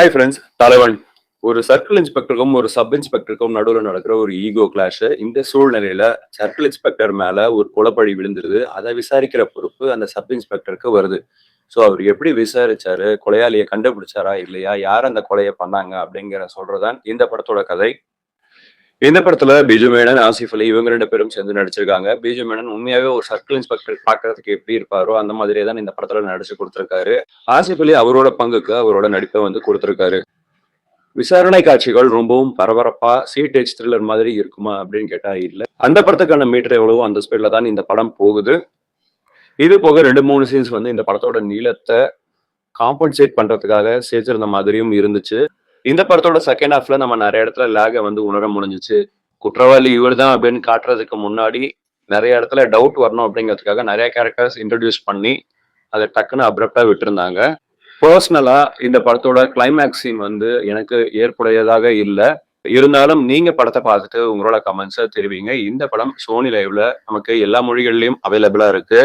Hi friends தலைவன். ஒரு circle இன்ஸ்பெக்டருக்கும் ஒரு சப் இன்ஸ்பெக்டருக்கும் நடுவில் நடக்கிற ஒரு ஈகோ கிளாஷ் இந்த சூழ்நிலையில சர்க்கிள் இன்ஸ்பெக்டர் மேல ஒரு குலப்பழி விழுந்துருது. அதை விசாரிக்கிற பொறுப்பு அந்த சப் இன்ஸ்பெக்டருக்கு வருது. ஸோ அவர் எப்படி விசாரிச்சாரு? கொலையாளியை கண்டுபிடிச்சாரா? இல்லையா? யார் அந்த கொலையை பண்ணாங்க? அப்படிங்கிற சொல்றதான் இந்த படத்தோட கதை. இந்த படத்துல பிஜு மேனன் ஆசிஃப் அலி இவங்க ரெண்டு பேரும் சேர்ந்து நடிச்சிருக்காங்க. பிஜு மேனன் உண்மையாவே ஒரு சர்க்கிள் இன்ஸ்பெக்டர் பாக்குறதுக்கு எப்படி இருப்பாரோ அந்த மாதிரியே தான் இந்த படத்துல நடிச்சு கொடுத்திருக்காரு. ஆசிஃப் அலி அவரோட பங்குக்கு அவரோட நடிப்பை வந்து கொடுத்திருக்காரு. விசாரணை காட்சிகள் ரொம்பவும் பரபரப்பா சீட்டேஜ் த்ரில்லர் மாதிரி இருக்குமா அப்படின்னு கேட்டா இல்ல. அந்த படத்துக்கான மீட்டர் எவ்வளவோ அந்த ஸ்பீட்ல தான் இந்த படம் போகுது. இது போக ரெண்டு மூணு சீன்ஸ் வந்து இந்த படத்தோட நீளத்தை காம்பன்சேட் பண்றதுக்காக சேர்த்திருந்த மாதிரியும் இருந்துச்சு. இந்த படத்தோட செகண்ட் ஹாஃப்ல நம்ம நிறைய இடத்துல லேக வந்து உணர முடிஞ்சிச்சு. குற்றவாளி இவர் தான் அப்படின்னு காட்டுறதுக்கு முன்னாடி நிறைய இடத்துல டவுட் வரணும் அப்படிங்கிறதுக்காக நிறைய கேரக்டர்ஸ் இன்ட்ரடியூஸ் பண்ணி அதை டக்குன்னு அப்ரப்டா விட்டுருந்தாங்க. பர்சனலா இந்த படத்தோட கிளைமேக்ஸ் சீன் வந்து எனக்கு ஏற்புடையதாக இல்லை. இருந்தாலும் நீங்க படத்தை பார்த்துட்டு உங்களோட கமெண்ட்ஸை தெரிவிங்க. இந்த படம் சோனி லைவ்ல நமக்கு எல்லா மொழிகள்லயும் அவைலபிளா இருக்கு.